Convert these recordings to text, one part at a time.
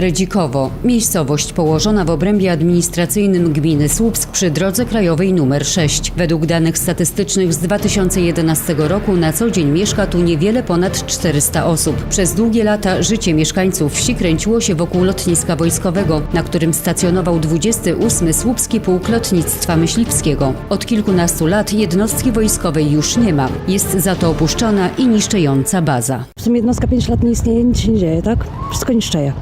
Redzikowo, miejscowość położona w obrębie administracyjnym gminy Słupsk przy drodze krajowej nr 6. Według danych statystycznych z 2011 roku na co dzień mieszka tu niewiele ponad 400 osób. Przez długie lata życie mieszkańców wsi kręciło się wokół lotniska wojskowego, na którym stacjonował 28 Słupski Pułk Lotnictwa Myśliwskiego. Od kilkunastu lat jednostki wojskowej już nie ma. Jest za to opuszczona i niszczejąca baza. W sumie jednostka 5 lat nie istnieje, nic się nie dzieje, tak? Wszystko niszczeje.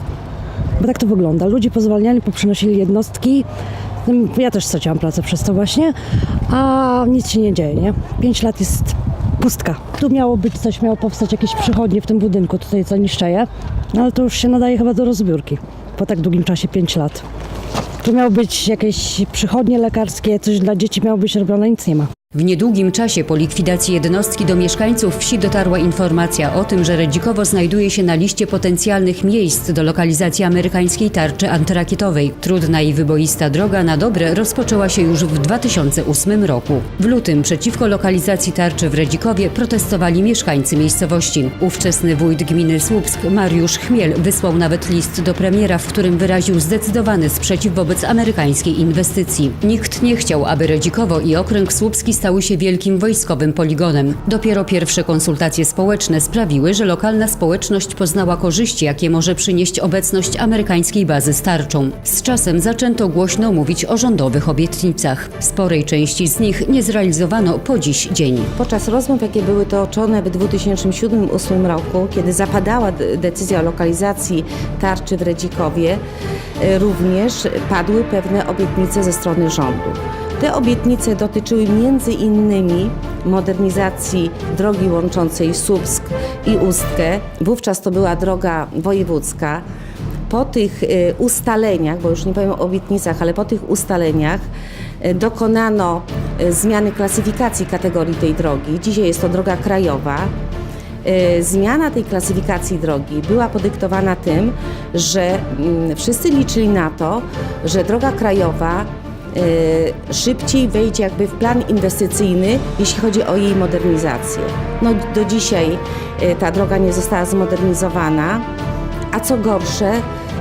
Bo tak to wygląda. Ludzie pozwalniali, poprzenosili jednostki. Mm, Ja też straciłam pracę przez to właśnie, a nic się nie dzieje, nie? 5 lat jest pustka. Tu miało być coś, miało powstać jakieś przychodnie w tym budynku, tutaj co niszczeje, no ale to już się nadaje chyba do rozbiórki po tak długim czasie 5 lat. Tu miało być jakieś przychodnie lekarskie, coś dla dzieci miało być robione, nic nie ma. W niedługim czasie po likwidacji jednostki do mieszkańców wsi dotarła informacja o tym, że Redzikowo znajduje się na liście potencjalnych miejsc do lokalizacji amerykańskiej tarczy antyrakietowej. Trudna i wyboista droga na dobre rozpoczęła się już w 2008 roku. W lutym przeciwko lokalizacji tarczy w Redzikowie protestowali mieszkańcy miejscowości. Ówczesny wójt gminy Słupsk Mariusz Chmiel wysłał nawet list do premiera, w którym wyraził zdecydowany sprzeciw wobec amerykańskiej inwestycji. Nikt nie chciał, aby Redzikowo i okręg słupski stały się wielkim wojskowym poligonem. Dopiero pierwsze konsultacje społeczne sprawiły, że lokalna społeczność poznała korzyści, jakie może przynieść obecność amerykańskiej bazy starczą. Z czasem zaczęto głośno mówić o rządowych obietnicach. Sporej części z nich nie zrealizowano po dziś dzień. Podczas rozmów, jakie były toczone w 2007-2008 roku, kiedy zapadała de- decyzja o lokalizacji tarczy w Redzikowie, e, również padły pewne obietnice ze strony rządu. Te obietnice dotyczyły innymi modernizacji drogi łączącej Słupsk i Ustkę. Wówczas to była droga wojewódzka. Po tych e, ustaleniach, bo już nie powiem o obietnicach, ale po tych ustaleniach e, dokonano e, zmiany klasyfikacji kategorii tej drogi. Dzisiaj jest to droga krajowa. Zmiana tej klasyfikacji drogi była podyktowana tym, że mm, wszyscy liczyli na to, że droga krajowa szybciej wejdzie jakby w plan inwestycyjny, jeśli chodzi o jej modernizację. No, do dzisiaj e, ta droga nie została zmodernizowana, a co gorsze,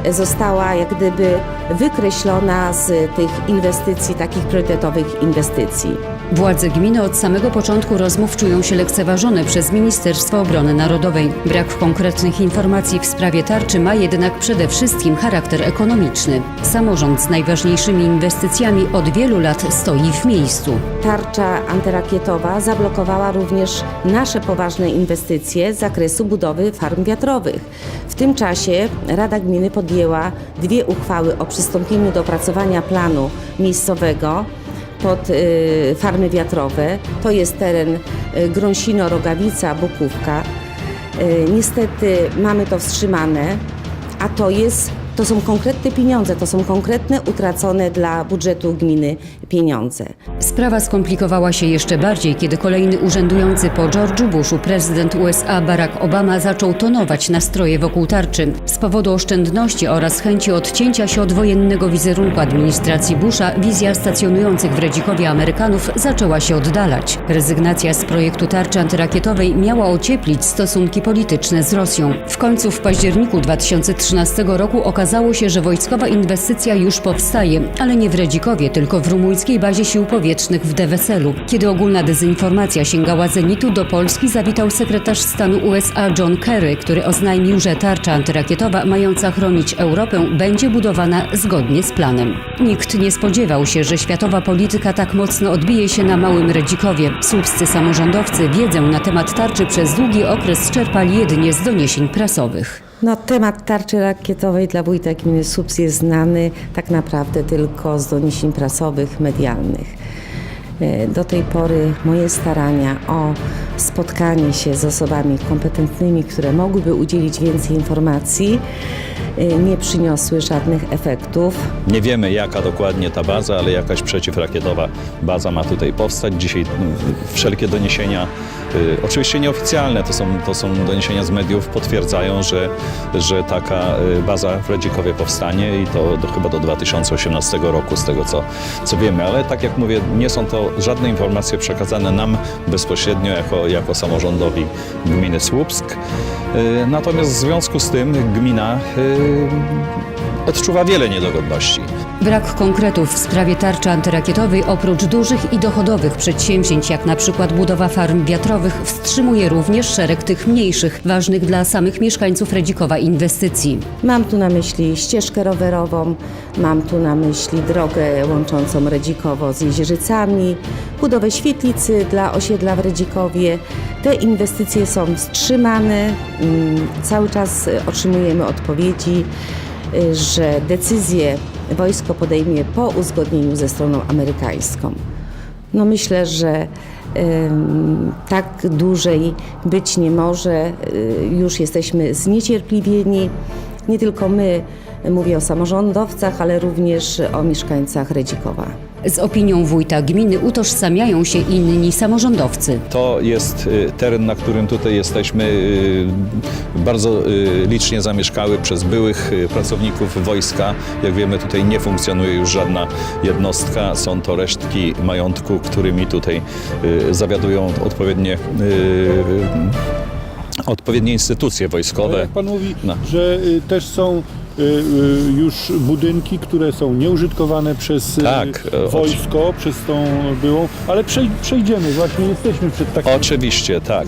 została jak gdyby wykreślona z tych inwestycji, takich priorytetowych inwestycji. Władze gminy od samego początku rozmów czują się lekceważone przez Ministerstwo Obrony Narodowej. Brak konkretnych informacji w sprawie tarczy ma jednak przede wszystkim charakter ekonomiczny. Samorząd z najważniejszymi inwestycjami od wielu lat stoi w miejscu. Tarcza antyrakietowa zablokowała również nasze poważne inwestycje z zakresu budowy farm wiatrowych. W tym czasie Rada Gminy podjęła dwie uchwały o przystąpieniu do opracowania planu miejscowego pod y, farmy wiatrowe. To jest teren y, Grąsino, Rogawica, Bukówka. Y, niestety mamy to wstrzymane, a to jest to są konkretne pieniądze, to są konkretne utracone dla budżetu gminy pieniądze. Sprawa skomplikowała się jeszcze bardziej, kiedy kolejny urzędujący po George'u Bushu prezydent USA Barack Obama zaczął tonować nastroje wokół tarczy. Z powodu oszczędności oraz chęci odcięcia się od wojennego wizerunku administracji Busha, wizja stacjonujących w Redzikowie Amerykanów zaczęła się oddalać. Rezygnacja z projektu tarczy antyrakietowej miała ocieplić stosunki polityczne z Rosją. W końcu w październiku 2013 roku okazało się, że wojskowa inwestycja już powstaje, ale nie w Redzikowie, tylko w rumuńskiej bazie sił powietrznych w Deveselu. Kiedy ogólna dezinformacja sięgała zenitu, do Polski zawitał sekretarz stanu USA John Kerry, który oznajmił, że tarcza antyrakietowa mająca chronić Europę będzie budowana zgodnie z planem. Nikt nie spodziewał się, że światowa polityka tak mocno odbije się na małym Redzikowie. Słupscy samorządowcy wiedzę na temat tarczy przez długi okres czerpali jedynie z doniesień prasowych. No, temat tarczy rakietowej dla wójta gminy Słupsk jest znany tak naprawdę tylko z doniesień prasowych, medialnych. E, Do tej pory moje starania o spotkanie się z osobami kompetentnymi, które mogłyby udzielić więcej informacji, nie przyniosły żadnych efektów. Nie wiemy jaka dokładnie ta baza, ale jakaś przeciwrakietowa baza ma tutaj powstać. Dzisiaj mm, wszelkie doniesienia, y, oczywiście nieoficjalne, to są, to są doniesienia z mediów, potwierdzają, że, że taka y, baza w Redzikowie powstanie i to do, chyba do 2018 roku z tego co, co wiemy. Ale tak jak mówię, nie są to żadne informacje przekazane nam bezpośrednio jako, jako samorządowi gminy Słupsk. Y, Natomiast w związku z tym gmina odczuwa wiele niedogodności. Brak konkretów w sprawie tarczy antyrakietowej oprócz dużych i dochodowych przedsięwzięć, jak na przykład budowa farm wiatrowych, wstrzymuje również szereg tych mniejszych, ważnych dla samych mieszkańców Redzikowa inwestycji. Mam tu na myśli ścieżkę rowerową, mam tu na myśli drogę łączącą Redzikowo z Jezierzycami, budowę świetlicy dla osiedla w Redzikowie. Te inwestycje są wstrzymane, mm, cały czas y, otrzymujemy odpowiedzi, że decyzję wojsko podejmie po uzgodnieniu ze stroną amerykańską. No myślę, że tak dłużej być nie może. Y, Już jesteśmy zniecierpliwieni. Nie tylko my, mówię o samorządowcach, ale również o mieszkańcach Redzikowa. Z opinią wójta gminy utożsamiają się inni samorządowcy. To jest y, teren, na którym tutaj jesteśmy, y, bardzo y, licznie zamieszkały przez byłych y, pracowników wojska. Jak wiemy, tutaj nie funkcjonuje już żadna jednostka. Są to resztki majątku, którymi tutaj y, zawiadują odpowiednie, y, odpowiednie instytucje wojskowe. jak pan mówi, No. że y, też są już budynki, które są nieużytkowane przez y, Tak, e, wojsko, przez tą byłą, ale przej- przejdziemy, właśnie jesteśmy przed takim... Oczywiście, tak.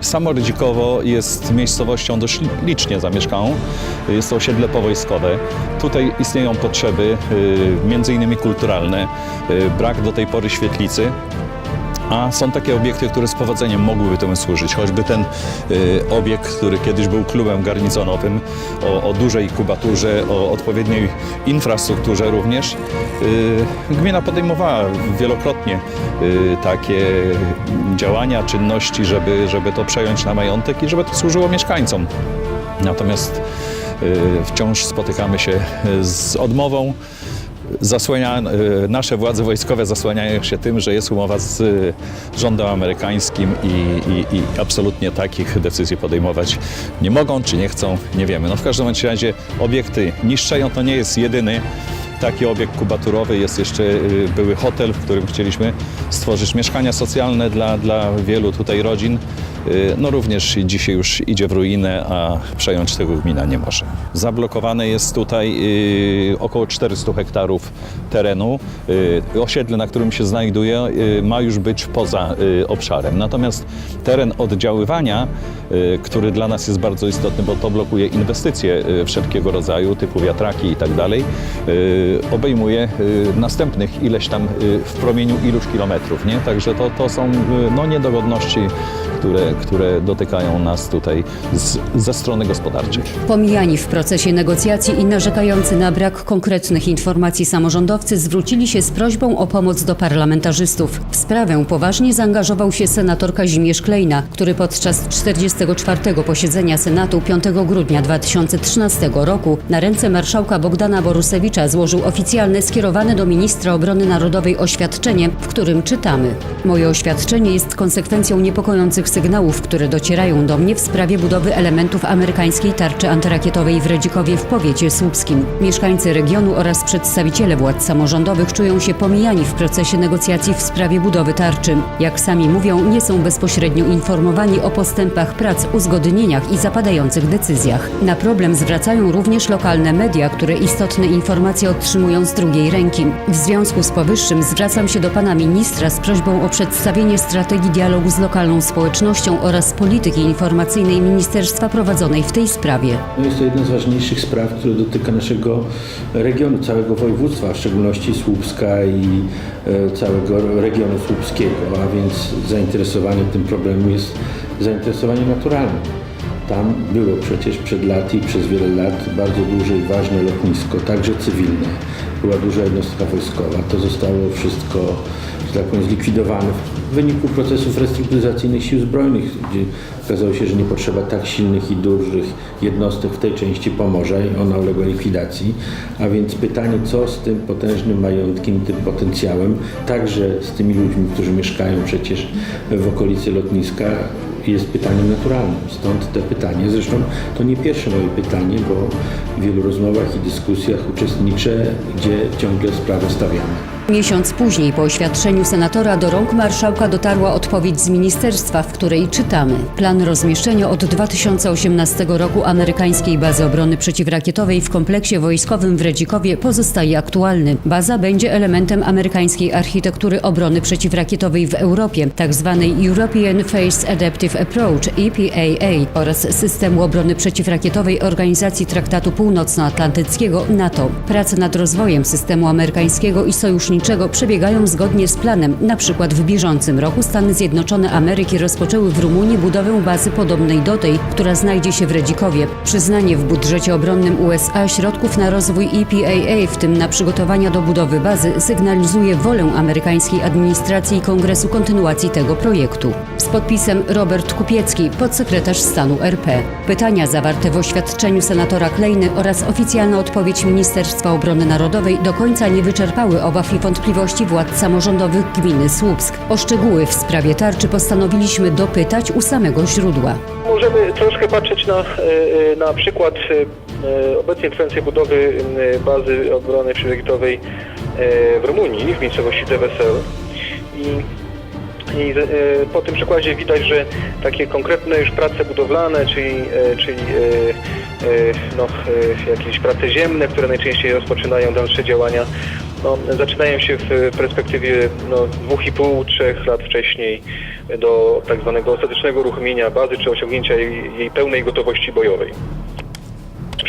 Samo Rydzikowo jest miejscowością dość licznie zamieszkałą. Jest to osiedle powojskowe. Tutaj istnieją potrzeby, y, między innymi kulturalne, y, brak do tej pory świetlicy. A są takie obiekty, które z powodzeniem mogłyby temu służyć. Choćby ten y, obiekt, który kiedyś był klubem garnizonowym, o, o dużej kubaturze, o odpowiedniej infrastrukturze również. Y, gmina podejmowała wielokrotnie y, takie działania, czynności, żeby, żeby to przejąć na majątek i żeby to służyło mieszkańcom. Natomiast y, wciąż spotykamy się z odmową zasłania, y, nasze władze wojskowe zasłaniają się tym, że jest umowa z y, rządem amerykańskim i, i, i absolutnie takich decyzji podejmować nie mogą, czy nie chcą, nie wiemy. No w każdym razie obiekty niszczeją, to nie jest jedyny taki obiekt kubaturowy. Jest jeszcze y, były hotel, w którym chcieliśmy stworzyć mieszkania socjalne dla, dla wielu tutaj rodzin. Y, No również dzisiaj już idzie w ruinę, a przejąć tego gmina nie może. Zablokowane jest tutaj y, około 400 hektarów terenu. Y, Osiedle, na którym się znajduje, ma już być poza obszarem. Natomiast teren oddziaływania, który dla nas jest bardzo istotny, bo to blokuje inwestycje wszelkiego rodzaju, typu wiatraki i tak dalej, obejmuje następnych ileś tam w promieniu iluś kilometrów. Nie? Także to, to są no, niedogodności, które, które dotykają nas tutaj z, ze strony gospodarczej. Pomijani w procesie negocjacji i narzekający na brak konkretnych informacji samorządowcy zwrócili się z prośbą o pomoc do parlamentarzystów. W sprawę poważnie zaangażował się senator Kazimierz Klejna, który podczas 44. posiedzenia Senatu 5 grudnia 2013 roku na ręce marszałka Bogdana Borusewicza złożył oficjalne skierowane do ministra obrony narodowej oświadczenie, w którym czytamy: Moje oświadczenie jest konsekwencją niepokojących sygnałów, które docierają do mnie w sprawie budowy elementów amerykańskiej tarczy antyrakietowej w Redzikowie w powiecie słupskim. Mieszkańcy regionu oraz przedstawiciele władz samorządowych czują się pomijani w procesie negocjacji w sprawie budowy tarczy. Jak sami mówią, nie są bezpośrednio informowani o postępach prac, uzgodnieniach i zapadających decyzjach. Na problem zwracają również lokalne media, które istotne informacje otrzymują z drugiej ręki. W związku z powyższym zwracam się do pana ministra z prośbą o przedstawienie strategii dialogu z lokalną społecznością oraz polityki informacyjnej ministerstwa prowadzonej w tej sprawie. No jest to jedna z ważniejszych spraw, która dotyka naszego regionu, całego województwa, w szczególności Słupska i e, całego regionu słupskiego, a więc zainteresowanie tym problemem jest zainteresowanie naturalne. Tam było przecież przed laty i przez wiele lat bardzo duże i ważne lotnisko, także cywilne. Była duża jednostka wojskowa. To zostało wszystko, tak powiem, zlikwidowane w wyniku procesów restrukturyzacyjnych sił zbrojnych, gdzie okazało się, że nie potrzeba tak silnych i dużych jednostek w tej części Pomorza i ona uległa likwidacji. A więc pytanie, co z tym potężnym majątkiem, tym potencjałem, także z tymi ludźmi, którzy mieszkają przecież w okolicy lotniska, jest pytaniem naturalnym. Stąd te pytanie. Zresztą to nie pierwsze moje pytanie, bo w wielu rozmowach i dyskusjach uczestniczę, gdzie ciągle sprawę stawiamy. Miesiąc później po oświadczeniu senatora do rąk marszałka dotarła odpowiedź z ministerstwa, w której czytamy: Plan rozmieszczenia od 2018 roku amerykańskiej bazy obrony przeciwrakietowej w kompleksie wojskowym w Redzikowie pozostaje aktualny. Baza będzie elementem amerykańskiej architektury obrony przeciwrakietowej w Europie, tzw. European Phased Adaptive Approach EPAA oraz systemu obrony przeciwrakietowej Organizacji Traktatu Północnoatlantyckiego NATO. Prace nad rozwojem systemu amerykańskiego i sojuszniczego przebiegają zgodnie z planem. Na przykład w bieżącym roku Stany Zjednoczone Ameryki rozpoczęły w Rumunii budowę bazy podobnej do tej, która znajdzie się w Redzikowie. Przyznanie w budżecie obronnym USA środków na rozwój EPAA, w tym na przygotowania do budowy bazy, sygnalizuje wolę amerykańskiej administracji i kongresu kontynuacji tego projektu. Z podpisem Robert Kupiecki, podsekretarz stanu RP. Pytania zawarte w oświadczeniu senatora Klejny oraz oficjalna odpowiedź Ministerstwa Obrony Narodowej do końca nie wyczerpały obaw i wątpliwości władz samorządowych gminy Słupsk. O szczegóły w sprawie tarczy postanowiliśmy dopytać u samego źródła. Możemy troszkę patrzeć na, e, e, na przykład e, obecnie trwającej budowy bazy obrony przeciwrakietowej e, w Rumunii, w miejscowości Devesel. I, i po tym przykładzie widać, że takie konkretne już prace budowlane, czyli, czyli no, jakieś prace ziemne, które najczęściej rozpoczynają dalsze działania, no, zaczynają się w perspektywie no, 2,5-3 lat wcześniej do tak zwanego ostatecznego uruchomienia bazy czy osiągnięcia jej, jej pełnej gotowości bojowej.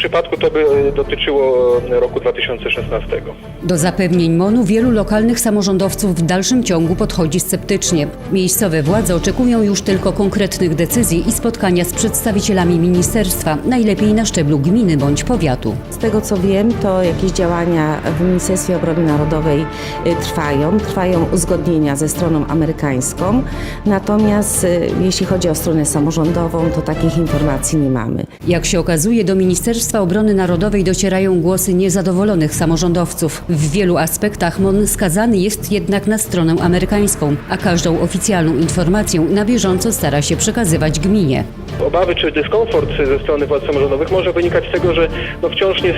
W przypadku to by e, dotyczyło e, roku 2016. Do zapewnień MONU wielu lokalnych samorządowców w dalszym ciągu podchodzi sceptycznie. Miejscowe władze oczekują już tylko konkretnych decyzji i spotkania z przedstawicielami ministerstwa, najlepiej na szczeblu gminy bądź powiatu. Z tego co wiem, to jakieś działania w Ministerstwie Obrony Narodowej y, trwają. Trwają uzgodnienia ze stroną amerykańską. Natomiast jeśli chodzi o stronę samorządową, to takich informacji nie mamy. Jak się okazuje, do Ministerstwa Obrony Narodowej docierają głosy niezadowolonych samorządowców. W wielu aspektach MON skazany jest jednak na stronę amerykańską, a każdą oficjalną informację na bieżąco stara się przekazywać gminie. Obawy czy dyskomfort ze strony władz samorządowych może wynikać z tego, że no wciąż nie,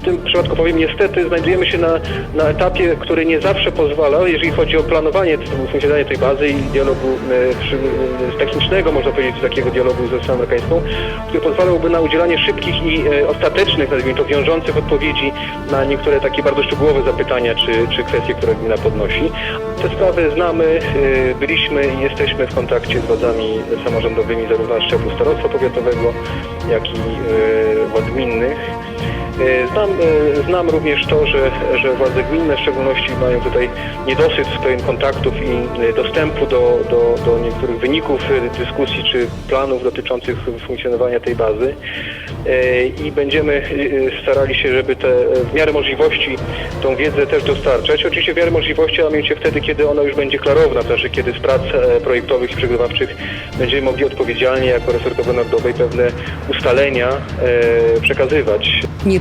w tym przypadku powiem niestety znajdujemy się na, na etapie, który nie zawsze pozwala, jeżeli chodzi o planowanie funkcjonowania tej bazy i dialogu e, e, technicznego, można powiedzieć, takiego dialogu ze stroną amerykańską, który pozwalałby na udzielanie szybkich i e, ostatecznych, nazwijmy to, wiążących odpowiedzi na niektóre takie bardzo szczegółowe zapytania czy, czy kwestie, które gmina podnosi. Te sprawy znamy, e, byliśmy i jesteśmy w kontakcie z władzami samorządowymi zarówno szczeblu starostwa powiatowego, jak i e, władz gminnych. E, Znam, e, znam również to, że, że władze gminne w szczególności mają tutaj niedosyt pewien kontaktów i e, dostępu do, do, do niektórych wyników dyskusji czy planów dotyczących funkcjonowania tej bazy i będziemy starali się, żeby te w miarę możliwości tą wiedzę też dostarczać. Oczywiście w miarę możliwości, a mianowicie wtedy, kiedy ona już będzie klarowna, to znaczy kiedy z prac projektowych i przygotowawczych będziemy mogli odpowiedzialnie jako resort narodowej pewne ustalenia przekazywać.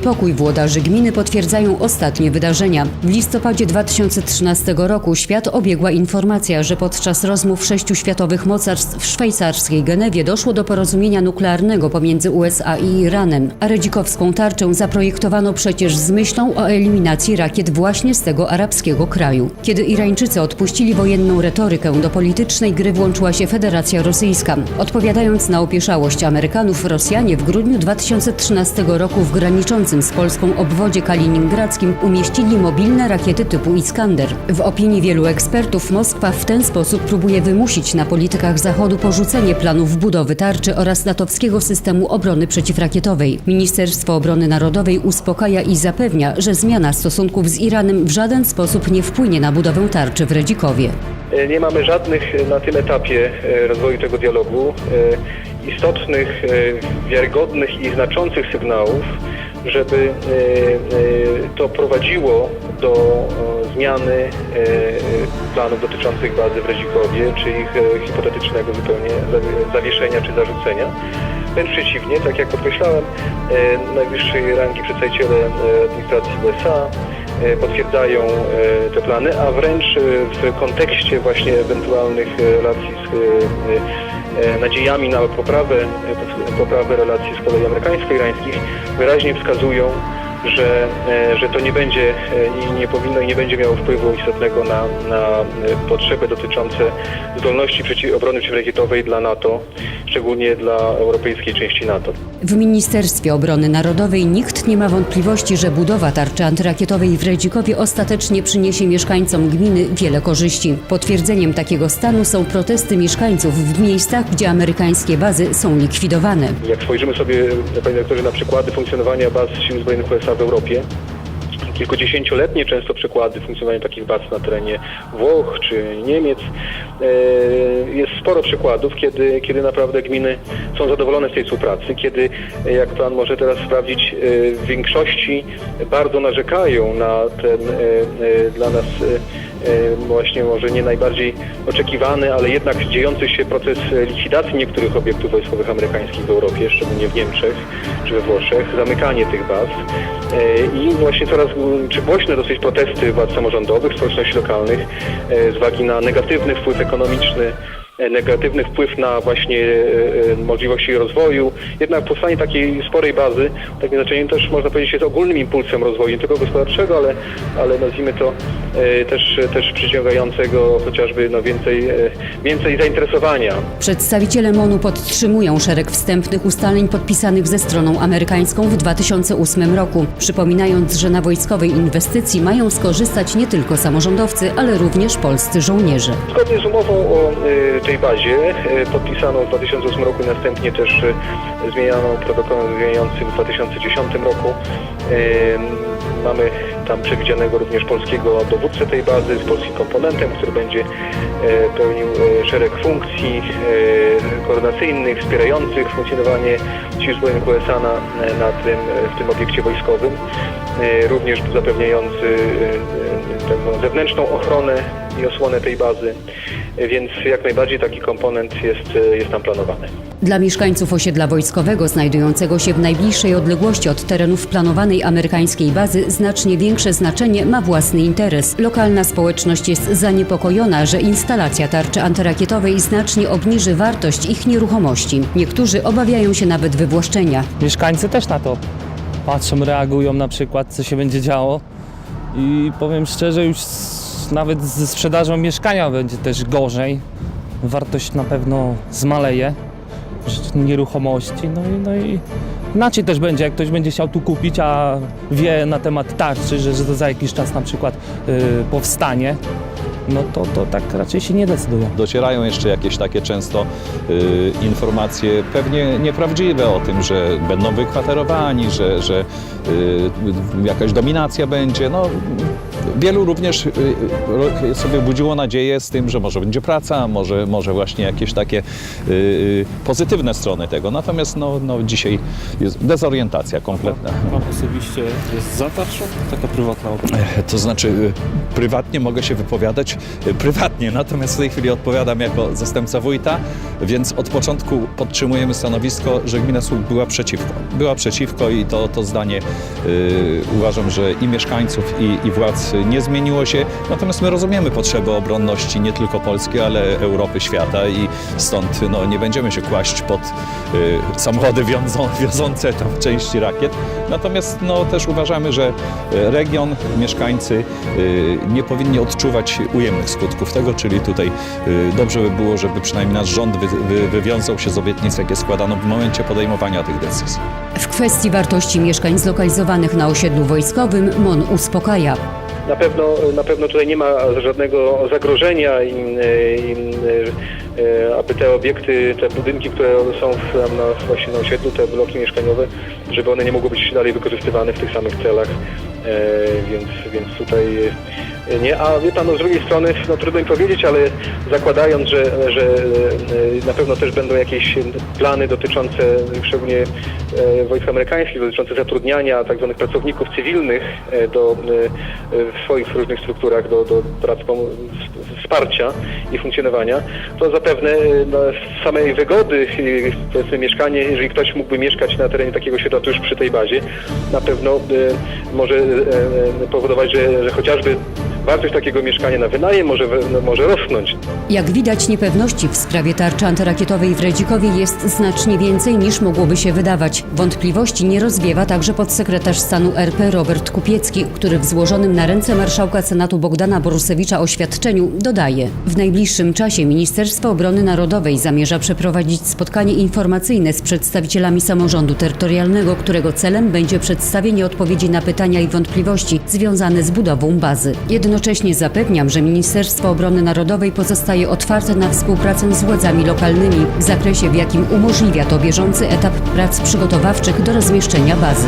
Niepokój włodarzy gminy potwierdzają ostatnie wydarzenia. W listopadzie 2013 roku świat obiegła informacja, że podczas rozmów sześciu światowych mocarstw w szwajcarskiej Genewie doszło do porozumienia nuklearnego pomiędzy USA i Iranem, a redzikowską tarczę zaprojektowano przecież z myślą o eliminacji rakiet właśnie z tego arabskiego kraju. Kiedy Irańczycy odpuścili wojenną retorykę, do politycznej gry włączyła się Federacja Rosyjska. Odpowiadając na opieszałość Amerykanów, Rosjanie w grudniu 2013 roku w graniczącym z Polską obwodzie kaliningradzkim umieścili mobilne rakiety typu Iskander. W opinii wielu ekspertów Moskwa w ten sposób próbuje wymusić na politykach Zachodu porzucenie planów budowy tarczy oraz natowskiego systemu obrony przeciwrakietowej. Ministerstwo Obrony Narodowej uspokaja i zapewnia, że zmiana stosunków z Iranem w żaden sposób nie wpłynie na budowę tarczy w Redzikowie. E, Nie mamy żadnych e, na tym etapie e, rozwoju tego dialogu istotnych, wiarygodnych i znaczących sygnałów, żeby e, e, to prowadziło do e, zmiany planów dotyczących bazy w Redzikowie, czy ich hipotetycznego zupełnie zawie- zawieszenia czy zarzucenia. Wręcz przeciwnie, tak jak podkreślałem, najwyższej rangi przedstawiciele administracji USA potwierdzają te plany, a wręcz w kontekście właśnie ewentualnych relacji z nadziejami na poprawę, e, poprawę relacji z kolei amerykańsko-irańskich wyraźnie wskazują że, e, że to nie będzie, e, nie, nie powinno i nie będzie miało wpływu istotnego na, na e, potrzeby dotyczące zdolności przeciw, obrony przeciwrakietowej dla NATO, szczególnie dla europejskiej części NATO. W Ministerstwie Obrony Narodowej nikt nie ma wątpliwości, że budowa tarczy antyrakietowej w Redzikowie ostatecznie przyniesie mieszkańcom gminy wiele korzyści. Potwierdzeniem takiego stanu są protesty mieszkańców w miejscach, gdzie amerykańskie bazy są likwidowane. Jak spojrzymy sobie, panie doktorze, na przykłady funkcjonowania baz Sił Zbrojnych USA w Europie, kilkudziesięcioletnie często przykłady funkcjonowania takich baz na terenie Włoch czy Niemiec. E, Jest sporo przykładów, kiedy, kiedy naprawdę gminy są zadowolone z tej współpracy, kiedy, jak pan może teraz sprawdzić, e, w większości bardzo narzekają na ten e, dla nas właśnie może nie najbardziej oczekiwany, ale jednak dziejący się proces likwidacji niektórych obiektów wojskowych amerykańskich w Europie, szczególnie w Niemczech czy we Włoszech, zamykanie tych baz. E, i właśnie coraz czy głośne dosyć protesty władz samorządowych, społeczności lokalnych e, z uwagi na negatywny wpływ ekonomiczny negatywny wpływ na właśnie e, e, możliwości rozwoju. Jednak powstanie takiej sporej bazy, takim znaczeniem też można powiedzieć jest ogólnym impulsem rozwoju, nie tylko gospodarczego, ale, ale nazwijmy to e, też, też przyciągającego chociażby no, więcej, e, więcej zainteresowania Przedstawiciele MONU podtrzymują szereg wstępnych ustaleń podpisanych ze stroną amerykańską w 2008 roku, przypominając, że na wojskowej inwestycji mają skorzystać nie tylko samorządowcy, ale również polscy żołnierze. Zgodnie z umową o tej bazie y, podpisaną w 2008 roku następnie też y, zmienianą protokołem zmieniającym w 2010 roku. Y, mamy tam przewidzianego również polskiego dowódcę tej bazy z polskim komponentem, który będzie y, pełnił y, szereg funkcji y, koordynacyjnych, wspierających funkcjonowanie Sił Zbrojnych USA na, na tym, w tym obiekcie wojskowym, również zapewniający taką zewnętrzną ochronę i osłonę tej bazy, więc jak najbardziej taki komponent jest, jest tam planowany. Dla mieszkańców osiedla wojskowego znajdującego się w najbliższej odległości od terenów planowanej amerykańskiej bazy znacznie większe znaczenie ma własny interes. Lokalna społeczność jest zaniepokojona, że instalacja tarczy antyrakietowej znacznie obniży wartość ich nieruchomości. Niektórzy obawiają się nawet wywłaszczenia. Mieszkańcy też na to patrzą, reagują na przykład, co się będzie działo. I powiem szczerze, już nawet ze sprzedażą mieszkania będzie też gorzej. Wartość na pewno zmaleje nieruchomości. No i, no i inaczej też będzie, jak ktoś będzie chciał tu kupić, a wie na temat tarczy, że, że to za jakiś czas na przykład y, powstanie, no to, to tak raczej się nie decyduje. Docierają jeszcze jakieś takie często y, informacje pewnie nieprawdziwe o tym, że będą wykwaterowani, że, że y, jakaś dominacja będzie. No, wielu również y, y, sobie budziło nadzieję z tym, że może będzie praca, może, może właśnie jakieś takie y, pozytywne strony tego. Natomiast no, no, dzisiaj jest dezorientacja kompletna. Pan osobiście jest za tarczą? Taka prywatna opinia. To znaczy, prywatnie mogę się wypowiadać prywatnie, natomiast w tej chwili odpowiadam jako zastępca wójta, więc od początku podtrzymujemy stanowisko, że gmina Słup była przeciwko. Była przeciwko i to, to zdanie y, uważam, że i mieszkańców, i, i władz nie zmieniło się. Natomiast my rozumiemy potrzeby obronności nie tylko Polski, ale Europy, świata i stąd no, nie będziemy się kłaść pod y, samochody wiozą, wiozące tam części rakiet. Natomiast no, też uważamy, że e, region, mieszkańcy y, nie powinni odczuwać ujemnych skutków tego, czyli tutaj y, dobrze by było, żeby przynajmniej nasz rząd wy, wy, wywiązał się z obietnic, jakie składano w momencie podejmowania tych decyzji. W kwestii wartości mieszkań zlokalizowanych na osiedlu wojskowym MON uspokaja. Na pewno, na pewno tutaj nie ma żadnego zagrożenia, aby te obiekty, te budynki, które są w, na, właśnie na osiedlu, te bloki mieszkaniowe, żeby one nie mogły być dalej wykorzystywane w tych samych celach, e, więc, więc tutaj nie. A wie pan, no, z drugiej strony, no trudno mi powiedzieć, ale zakładając, że, że e, na pewno też będą jakieś plany dotyczące szczególnie e, wojsk amerykańskich, dotyczące zatrudniania tak zwanych pracowników cywilnych e, do, w swoich różnych strukturach do, do prac wsparcia i funkcjonowania, to zapewne no, samej wygody, powiedzmy mieszkanie, jeżeli ktoś mógłby mieszkać na terenie takiego osiedla tuż przy tej bazie, na pewno może powodować, że, że chociażby wartość takiego mieszkania na wynajem może, no, może rosnąć. Jak widać, niepewności w sprawie tarczy antyrakietowej w Redzikowie jest znacznie więcej niż mogłoby się wydawać. Wątpliwości nie rozwiewa także podsekretarz stanu RP Robert Kupiecki, który w złożonym na ręce marszałka Senatu Bogdana Borusewicza oświadczeniu dodaje: W najbliższym czasie Ministerstwo Obrony Narodowej zamierza przeprowadzić spotkanie informacyjne z przedstawicielami samorządu terytorialnego, którego celem będzie przedstawienie odpowiedzi na pytania i wątpliwości związane z budową bazy. Jednocześnie zapewniam, że Ministerstwo Obrony Narodowej pozostaje otwarte na współpracę z władzami lokalnymi w zakresie, w jakim umożliwia to bieżący etap prac przygotowawczych do rozmieszczenia bazy.